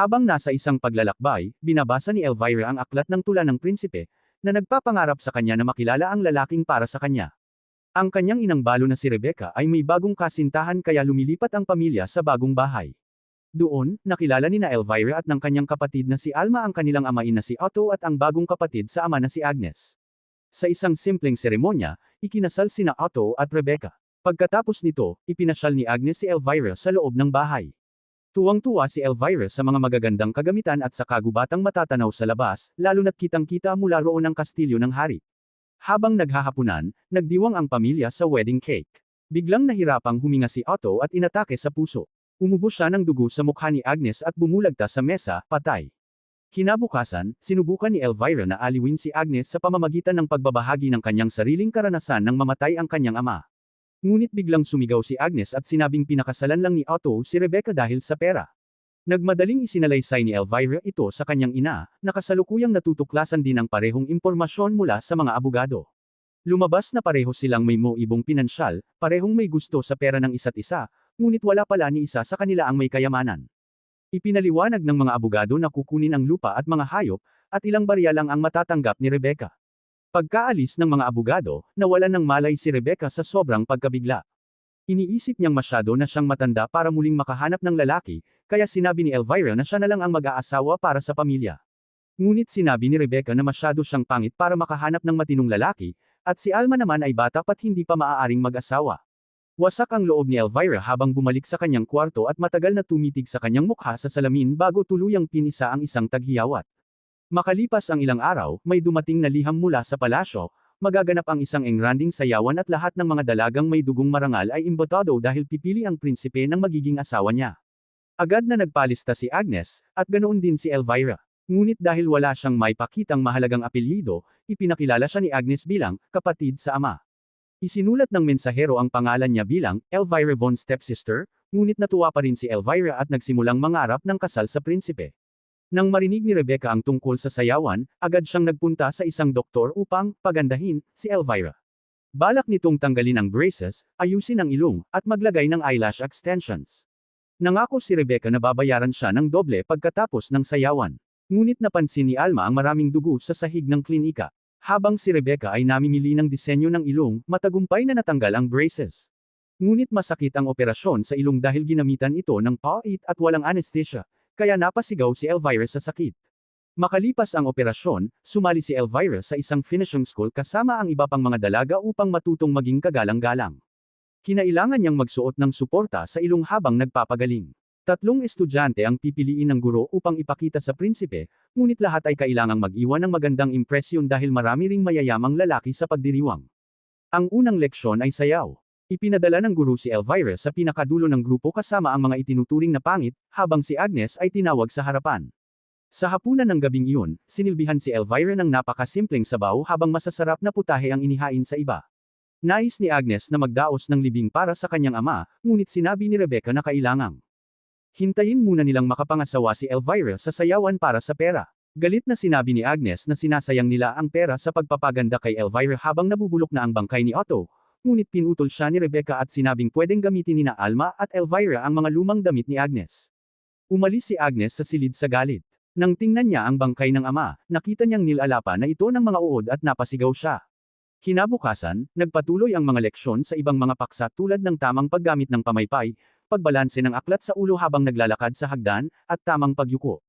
Habang nasa isang paglalakbay, binabasa ni Elvira ang aklat ng tula ng prinsipe, na nagpapangarap sa kanya na makilala ang lalaking para sa kanya. Ang kanyang inang balo na si Rebecca ay may bagong kasintahan kaya lumilipat ang pamilya sa bagong bahay. Doon, nakilala ni na Elvira at ng kanyang kapatid na si Alma ang kanilang amain na si Otto at ang bagong kapatid sa ama na si Agnes. Sa isang simpleng seremonya, ikinasal sina Otto at Rebecca. Pagkatapos nito, ipinasyal ni Agnes si Elvira sa loob ng bahay. Tuwang-tuwa si Elvira sa mga magagandang kagamitan at sa kagubatang matatanaw sa labas, lalo na't kitang-kita mula roon ang kastilyo ng hari. Habang naghahapunan, nagdiwang ang pamilya sa wedding cake. Biglang nahirapang huminga si Otto at inatake sa puso. Umubos siya ng dugo sa mukha ni Agnes at bumulagta sa mesa, patay. Kinabukasan, sinubukan ni Elvira na aliwin si Agnes sa pamamagitan ng pagbabahagi ng kanyang sariling karanasan nang mamatay ang kanyang ama. Ngunit biglang sumigaw si Agnes at sinabing pinakasalan lang ni Otto si Rebecca dahil sa pera. Nagmadaling isinalaysay ni Elvira ito sa kanyang ina, na kasalukuyang natutuklasan din ang parehong impormasyon mula sa mga abogado. Lumabas na pareho silang may moibong pinansyal, parehong may gusto sa pera ng isa't isa, ngunit wala pala ni isa sa kanila ang may kayamanan. Ipinaliwanag ng mga abogado na kukunin ang lupa at mga hayop, at ilang barya lang ang matatanggap ni Rebecca. Pagkaalis ng mga abogado, nawalan ng malay si Rebecca sa sobrang pagkabigla. Iniisip niyang masyado na siyang matanda para muling makahanap ng lalaki, kaya sinabi ni Elvira na siya na lang ang mag-aasawa para sa pamilya. Ngunit sinabi ni Rebecca na masyado siyang pangit para makahanap ng matinong lalaki, at si Alma naman ay bata pat hindi pa maaaring mag-asawa. Wasak ang loob ni Elvira habang bumalik sa kanyang kwarto at matagal na tumitig sa kanyang mukha sa salamin bago tuluyang pinisa ang isang taghiyawat. Makalipas ang ilang araw, may dumating na liham mula sa palasyo, magaganap ang isang engranding sayawan at lahat ng mga dalagang may dugong marangal ay imbotado dahil pipili ang prinsipe ng magiging asawa niya. Agad na nagpalista si Agnes, at ganoon din si Elvira. Ngunit dahil wala siyang may pakitang mahalagang apelyido, ipinakilala siya ni Agnes bilang, kapatid sa ama. Isinulat ng mensahero ang pangalan niya bilang, Elvira von Stepsister, ngunit natuwa pa rin si Elvira at nagsimulang mangarap ng kasal sa prinsipe. Nang marinig ni Rebecca ang tungkol sa sayawan, agad siyang nagpunta sa isang doktor upang pagandahin si Elvira. Balak nitong tanggalin ang braces, ayusin ang ilong, at maglagay ng eyelash extensions. Nangako si Rebecca na babayaran siya ng doble pagkatapos ng sayawan. Ngunit napansin ni Alma ang maraming dugo sa sahig ng klinika. Habang si Rebecca ay namimili ng disenyo ng ilong, matagumpay na natanggal ang braces. Ngunit masakit ang operasyon sa ilong dahil ginamitan ito ng pait at walang anesthesia, kaya napasigaw si Elvira sa sakit. Makalipas ang operasyon, sumali si Elvira sa isang finishing school kasama ang iba pang mga dalaga upang matutong maging kagalang-galang. Kinailangan niyang magsuot ng suporta sa ilong habang nagpapagaling. Tatlong estudyante ang pipiliin ng guro upang ipakita sa prinsipe, ngunit lahat ay kailangang mag-iwan ng magandang impresyon dahil marami ring mayayamang lalaki sa pagdiriwang. Ang unang leksyon ay sayaw. Ipinadala ng guro si Elvira sa pinakadulo ng grupo kasama ang mga itinuturing na pangit, habang si Agnes ay tinawag sa harapan. Sa hapunan ng gabing iyon, sinilbihan si Elvira ng napakasimpleng sabaw habang masasarap na putahe ang inihain sa iba. Nais ni Agnes na magdaos ng libing para sa kanyang ama, ngunit sinabi ni Rebecca na kailangang Hintayin muna nilang makapangasawa si Elvira sa sayawan para sa pera. Galit na sinabi ni Agnes na sinasayang nila ang pera sa pagpapaganda kay Elvira habang nabubulok na ang bangkay ni Otto, ngunit pinutol siya ni Rebecca at sinabing pwedeng gamitin ni na Alma at Elvira ang mga lumang damit ni Agnes. Umalis si Agnes sa silid sa galit. Nang tingnan niya ang bangkay ng ama, nakita niyang nilalapa na ito ng mga uod at napasigaw siya. Kinabukasan, nagpatuloy ang mga leksyon sa ibang mga paksa tulad ng tamang paggamit ng pamaypay, pagbalanse ng aklat sa ulo habang naglalakad sa hagdan, at tamang pagyuko.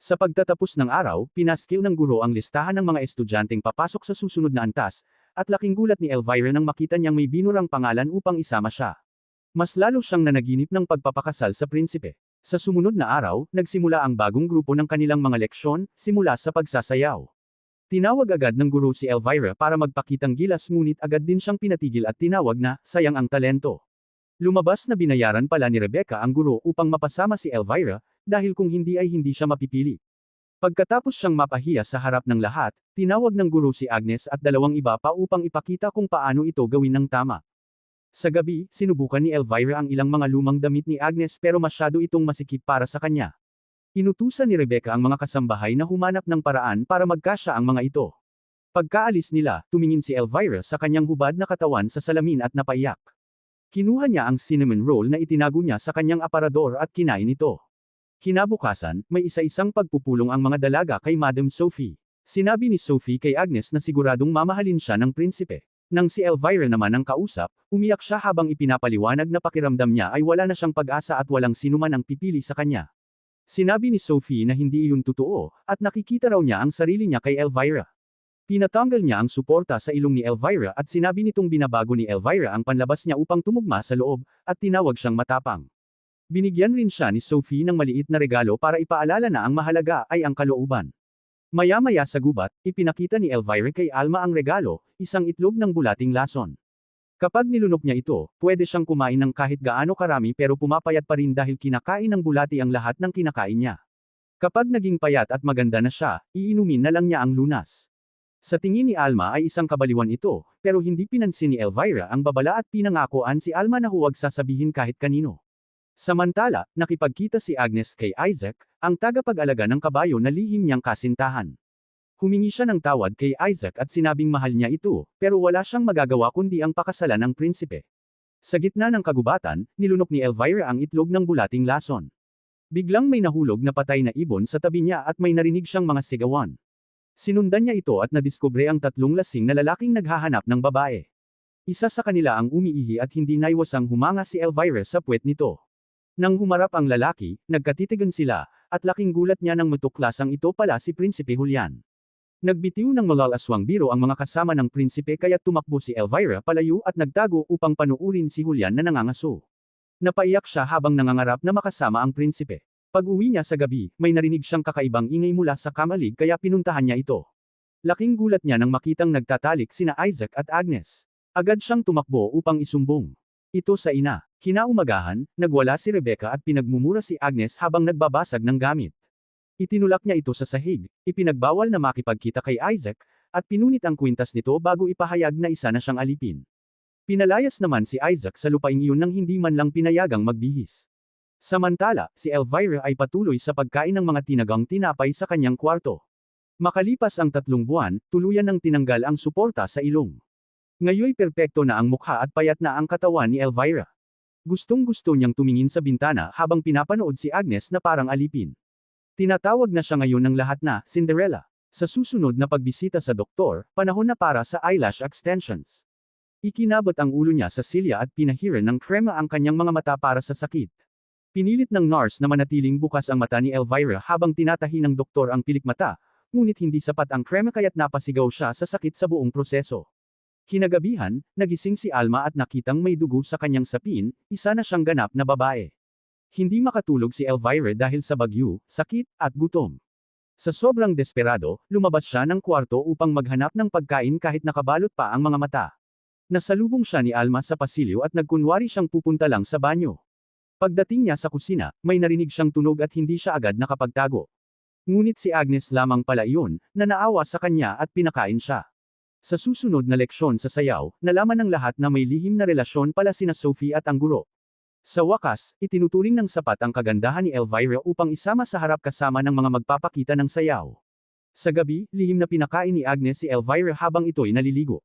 Sa pagtatapos ng araw, pinaskil ng guro ang listahan ng mga estudyanteng papasok sa susunod na antas, at laking gulat ni Elvira nang makita niyang may binurang pangalan upang isama siya. Mas lalo siyang nanaginip ng pagpapakasal sa prinsipe. Sa sumunod na araw, nagsimula ang bagong grupo ng kanilang mga leksyon, simula sa pagsasayaw. Tinawag agad ng guro si Elvira para magpakitang gilas ngunit agad din siyang pinatigil at tinawag na, sayang ang talento. Lumabas na binayaran pala ni Rebecca ang guro upang mapasama si Elvira, dahil kung hindi ay hindi siya mapipili. Pagkatapos siyang mapahiya sa harap ng lahat, tinawag ng guro si Agnes at dalawang iba pa upang ipakita kung paano ito gawin ng tama. Sa gabi, sinubukan ni Elvira ang ilang mga lumang damit ni Agnes pero masyado itong masikip para sa kanya. Inutusan ni Rebecca ang mga kasambahay na humanap ng paraan para magkasya ang mga ito. Pagkaalis nila, tumingin si Elvira sa kanyang hubad na katawan sa salamin at napaiyak. Kinuha niya ang cinnamon roll na itinago niya sa kanyang aparador at kinain ito. Kinabukasan, may isa-isang pagpupulong ang mga dalaga kay Madam Sophie. Sinabi ni Sophie kay Agnes na siguradong mamahalin siya ng prinsipe. Nang si Elvira naman ang kausap, umiyak siya habang ipinapaliwanag na pakiramdam niya ay wala na siyang pag-asa at walang sinuman ang pipili sa kanya. Sinabi ni Sophie na hindi iyon totoo, at nakikita raw niya ang sarili niya kay Elvira. Pinatanggal niya ang suporta sa ilong ni Elvira at sinabi nitong binabago ni Elvira ang panlabas niya upang tumugma sa loob, at tinawag siyang matapang. Binigyan rin siya ni Sophie ng maliit na regalo para ipaalala na ang mahalaga ay ang kalooban. Maya-maya sa gubat, ipinakita ni Elvira kay Alma ang regalo, isang itlog ng bulating lason. Kapag nilunok niya ito, pwede siyang kumain ng kahit gaano karami pero pumapayat pa rin dahil kinakain ng bulati ang lahat ng kinakain niya. Kapag naging payat at maganda na siya, iinumin na lang niya ang lunas. Sa tingin ni Alma ay isang kabaliwan ito, pero hindi pinansin ni Elvira ang babala at pinangakoan si Alma na huwag sasabihin kahit kanino. Samantala, nakipagkita si Agnes kay Isaac, ang tagapag-alaga ng kabayo na lihim niyang kasintahan. Humingi siya ng tawad kay Isaac at sinabing mahal niya ito, pero wala siyang magagawa kundi ang pakasalan ng prinsipe. Sa gitna ng kagubatan, nilunok ni Elvira ang itlog ng bulating lason. Biglang may nahulog na patay na ibon sa tabi niya at may narinig siyang mga sigawan. Sinundan niya ito at nadiskubre ang tatlong lasing na lalaking naghahanap ng babae. Isa sa kanila ang umiihi at hindi naiwasang humanga si Elvira sa puwet nito. Nang humarap ang lalaki, nagkatitigan sila, at laking gulat niya nang matuklasang ito pala si Prinsipe Julian. Nagbitiw ng malalaswang biro ang mga kasama ng prinsipe kaya tumakbo si Elvira palayo at nagtago upang panuurin si Julian na nangangaso. Napaiyak siya habang nangangarap na makasama ang prinsipe. Pag-uwi niya sa gabi, may narinig siyang kakaibang ingay mula sa kamalig kaya pinuntahan niya ito. Laking gulat niya nang makitang nagtatalik sina Isaac at Agnes. Agad siyang tumakbo upang isumbong. Ito sa ina. Kinaumagahan, nagwala si Rebecca at pinagmumura si Agnes habang nagbabasag ng gamit. Itinulak niya ito sa sahig, ipinagbawal na makipagkita kay Isaac, at pinunit ang kwintas nito bago ipahayag na isa na siyang alipin. Pinalayas naman si Isaac sa lupaing iyon nang hindi man lang pinayagang magbihis. Samantala, si Elvira ay patuloy sa pagkain ng mga tinagang tinapay sa kanyang kwarto. Makalipas ang tatlong buwan, tuluyan ng tinanggal ang suporta sa ilong. Ngayoy perpekto na ang mukha at payat na ang katawan ni Elvira. Gustong gusto niyang tumingin sa bintana habang pinapanood si Agnes na parang alipin. Tinatawag na siya ngayon ng lahat na Cinderella. Sa susunod na pagbisita sa doktor, panahon na para sa eyelash extensions. Ikinabot ang ulo niya sa silya at pinahiran ng krema ang kanyang mga mata para sa sakit. Pinilit ng nurse na manatiling bukas ang mata ni Elvira habang tinatahi ng doktor ang pilik mata, ngunit hindi sapat ang krema kaya't napasigaw siya sa sakit sa buong proseso. Kinagabihan, nagising si Alma at nakitang may dugo sa kanyang sapin, isa na siyang ganap na babae. Hindi makatulog si Elvira dahil sa bagyo, sakit, at gutom. Sa sobrang desperado, lumabas siya ng kwarto upang maghanap ng pagkain kahit nakabalot pa ang mga mata. Nasalubong siya ni Alma sa pasilyo at nagkunwari siyang pupunta lang sa banyo. Pagdating niya sa kusina, may narinig siyang tunog at hindi siya agad nakapagtago. Ngunit si Agnes lamang pala iyon, na naawa sa kanya at pinakain siya. Sa susunod na leksyon sa sayaw, nalaman ng lahat na may lihim na relasyon pala sina Sophie at ang guro. Sa wakas, itinuturing ng sapat ang kagandahan ni Elvira upang isama sa harap kasama ng mga magpapakita ng sayaw. Sa gabi, lihim na pinakain ni Agnes si Elvira habang ito'y naliligo.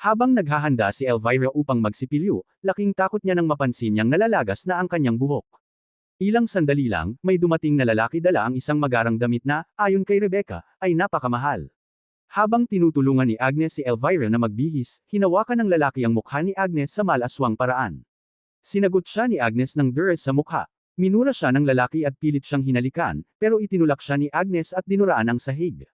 Habang naghahanda si Elvira upang magsipilyo, laking takot niya nang mapansin niyang nalalagas na ang kanyang buhok. Ilang sandali lang, may dumating na lalaki dala ang isang magarang damit na, ayon kay Rebecca, ay napakamahal. Habang tinutulungan ni Agnes si Elvira na magbihis, hinawakan ng lalaki ang mukha ni Agnes sa malaswang paraan. Sinagot siya ni Agnes ng dures sa mukha. Minura siya ng lalaki at pilit siyang hinalikan, pero itinulak siya ni Agnes at dinuraan ang sahig.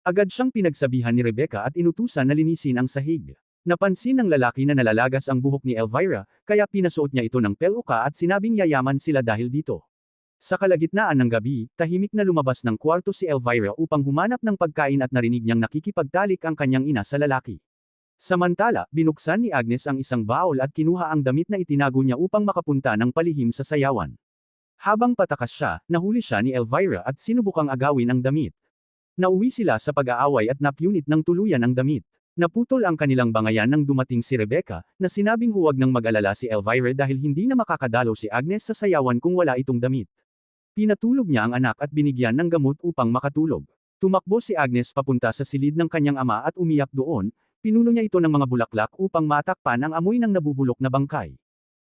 Agad siyang pinagsabihan ni Rebecca at inutusan na linisin ang sahig. Napansin ng lalaki na nalalagas ang buhok ni Elvira, kaya pinasuot niya ito ng peluka at sinabing yayaman sila dahil dito. Sa kalagitnaan ng gabi, tahimik na lumabas ng kwarto si Elvira upang humanap ng pagkain at narinig niyang nakikipagtalik ang kanyang ina sa lalaki. Samantala, binuksan ni Agnes ang isang baol at kinuha ang damit na itinago niya upang makapunta ng palihim sa sayawan. Habang patakas siya, nahuli siya ni Elvira at sinubukang agawin ang damit. Nauwi sila sa pag-aaway at napunit ng tuluyan ang damit. Naputol ang kanilang bangayan nang dumating si Rebecca, na sinabing huwag nang mag-alala si Elvira dahil hindi na makakadalo si Agnes sa sayawan kung wala itong damit. Pinatulog niya ang anak at binigyan ng gamot upang makatulog. Tumakbo si Agnes papunta sa silid ng kanyang ama at umiyak doon, pinuno niya ito ng mga bulaklak upang matakpan ang amoy ng nabubulok na bangkay.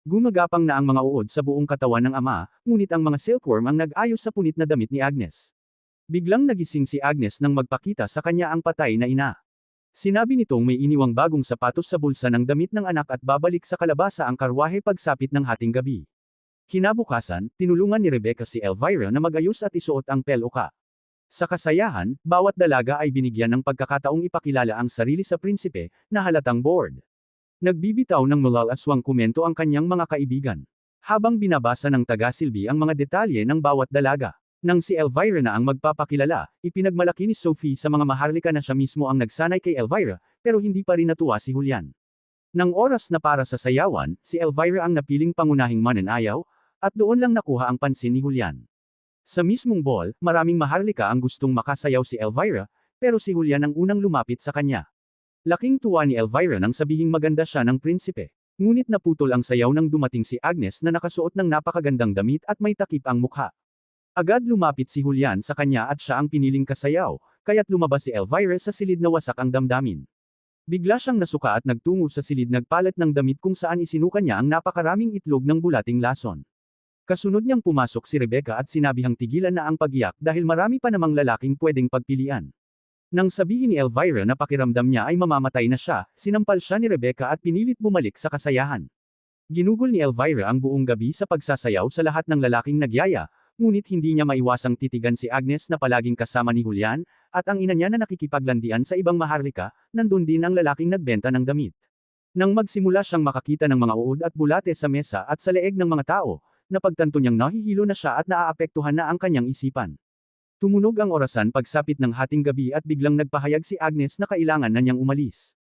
Gumagapang na ang mga uod sa buong katawan ng ama, ngunit ang mga silkworm ang nag-ayos sa punit na damit ni Agnes. Biglang nagising si Agnes nang magpakita sa kanya ang patay na ina. Sinabi nitong may iniwang bagong sapatos sa bulsa ng damit ng anak at babalik sa kalabasa ang karwahe pagsapit ng hating gabi. Kinabukasan, tinulungan ni Rebecca si Elvira na magayos at isuot ang peluka. Sa kasayahan, bawat dalaga ay binigyan ng pagkakataong ipakilala ang sarili sa prinsipe, na halatang board. Nagbibitaw ng mulal aswang komento ang kanyang mga kaibigan. Habang binabasa ng tagasilbi ang mga detalye ng bawat dalaga. Nang si Elvira na ang magpapakilala, ipinagmalaki ni Sophie sa mga maharlika na siya mismo ang nagsanay kay Elvira, pero hindi pa rin natuwa si Julian. Nang oras na para sa sayawan, si Elvira ang napiling pangunahing mananayaw, at doon lang nakuha ang pansin ni Julian. Sa mismong ball, maraming maharlika ang gustong makasayaw si Elvira, pero si Julian ang unang lumapit sa kanya. Laking tuwa ni Elvira nang sabihing maganda siya ng prinsipe. Ngunit naputol ang sayaw nang dumating si Agnes na nakasuot ng napakagandang damit at may takip ang mukha. Agad lumapit si Julian sa kanya at siya ang piniling kasayaw, kaya't lumabas si Elvira sa silid na wasak ang damdamin. Bigla siyang nasuka at nagtungo sa silid nagpalat ng damit kung saan isinuka niya ang napakaraming itlog ng bulating lason. Kasunod niyang pumasok si Rebecca at sinabihang tigilan na ang pagiyak dahil marami pa namang lalaking pwedeng pagpilian. Nang sabihin ni Elvira na pakiramdam niya ay mamamatay na siya, sinampal siya ni Rebecca at pinilit bumalik sa kasayahan. Ginugol ni Elvira ang buong gabi sa pagsasayaw sa lahat ng lalaking nagyaya, ngunit hindi niya maiwasang titigan si Agnes na palaging kasama ni Julian, at ang ina niya na nakikipaglandian sa ibang maharlika, nandun din ang lalaking nagbenta ng damit. Nang magsimula siyang makakita ng mga uod at bulate sa mesa at sa leeg ng mga tao, napagtanto niyang nahihilo na siya at naaapektuhan na ang kanyang isipan. Tumunog ang orasan pagsapit ng hating gabi at biglang nagpahayag si Agnes na kailangan na niyang umalis.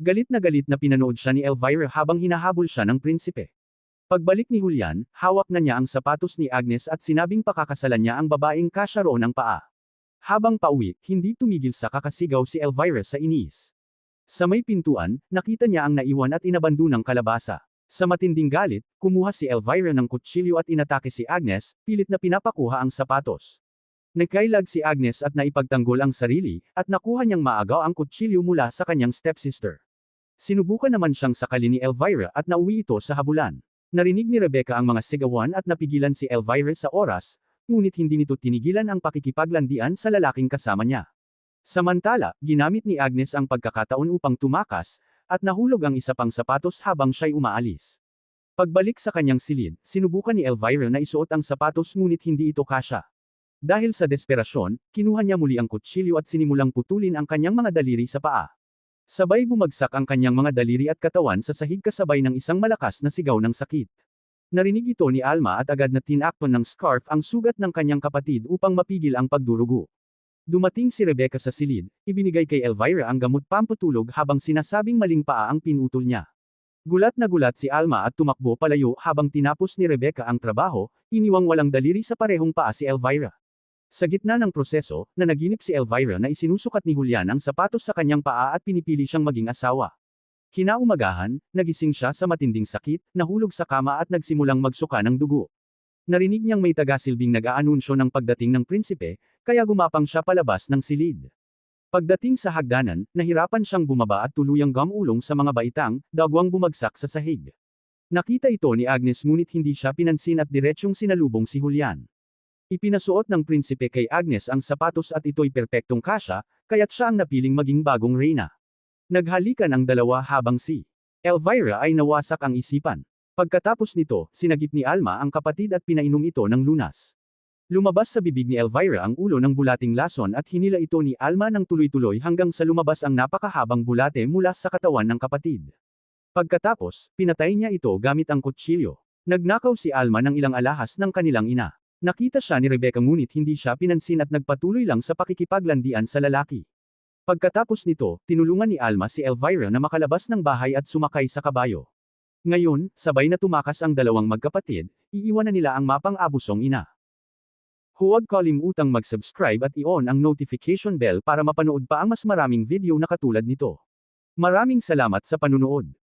Galit na galit na pinanood siya ni Elvira habang hinahabol siya ng prinsipe. Pagbalik ni Julian, hawak na niya ang sapatos ni Agnes at sinabing pakakasalan niya ang babaeng kasya roon ng paa. Habang pauwi, hindi tumigil sa kakasigaw si Elvira sa inis. Sa may pintuan, nakita niya ang naiwan at inabandu ng kalabasa. Sa matinding galit, kumuha si Elvira ng kutsilyo at inatake si Agnes, pilit na pinapakuha ang sapatos. Nagkailag si Agnes at naipagtanggol ang sarili, at nakuha niyang maagaw ang kutsilyo mula sa kanyang stepsister. Sinubukan naman siyang sakali ni Elvira at nauwi ito sa habulan. Narinig ni Rebecca ang mga sigawan at napigilan si Elvira sa oras, ngunit hindi nito tinigilan ang pakikipaglandian sa lalaking kasama niya. Samantala, ginamit ni Agnes ang pagkakataon upang tumakas, at nahulog ang isa pang sapatos habang siya'y umaalis. Pagbalik sa kanyang silid, sinubukan ni Elvira na isuot ang sapatos ngunit hindi ito kasya. Dahil sa desperasyon, kinuha niya muli ang kutsilyo at sinimulang putulin ang kanyang mga daliri sa paa. Sabay bumagsak ang kanyang mga daliri at katawan sa sahig kasabay ng isang malakas na sigaw ng sakit. Narinig ito ni Alma at agad na tinakpan ng scarf ang sugat ng kanyang kapatid upang mapigil ang pagdurugo. Dumating si Rebecca sa silid, ibinigay kay Elvira ang gamot pampatulog habang sinasabing maling paa ang pinutol niya. Gulat na gulat si Alma at tumakbo palayo habang tinapos ni Rebecca ang trabaho, iniwang walang daliri sa parehong paa si Elvira. Sa gitna ng proseso, nanaginip si Elvira na isinusukat ni Julian ang sapatos sa kanyang paa at pinipili siyang maging asawa. Kinaumagahan, nagising siya sa matinding sakit, nahulog sa kama at nagsimulang magsuka ng dugo. Narinig niyang may tagasilbing nag-aanunsyo ng pagdating ng prinsipe, kaya gumapang siya palabas ng silid. Pagdating sa hagdanan, nahirapan siyang bumaba at tuluyang gamulong sa mga baitang, dagwang bumagsak sa sahig. Nakita ito ni Agnes ngunit hindi siya pinansin at diretsyong sinalubong si Julian. Ipinasuot ng prinsipe kay Agnes ang sapatos at ito'y perpektong kasya, kaya't siya ang napiling maging bagong reyna. Naghalikan ang dalawa habang si Elvira ay nawasak ang isipan. Pagkatapos nito, sinagip ni Alma ang kapatid at pinainom ito ng lunas. Lumabas sa bibig ni Elvira ang ulo ng bulating lason at hinila ito ni Alma ng tuloy-tuloy hanggang sa lumabas ang napakahabang bulate mula sa katawan ng kapatid. Pagkatapos, pinatay niya ito gamit ang kutsilyo. Nagnakaw si Alma ng ilang alahas ng kanilang ina. Nakita siya ni Rebecca ngunit hindi siya pinansin at nagpatuloy lang sa pakikipaglandian sa lalaki. Pagkatapos nito, tinulungan ni Alma si Elvira na makalabas ng bahay at sumakay sa kabayo. Ngayon, sabay na tumakas ang dalawang magkapatid, iiwan na nila ang mapang-abusong ina. Huwag kalimutang mag-subscribe at i-on ang notification bell para mapanood pa ang mas maraming video na katulad nito. Maraming salamat sa panunood.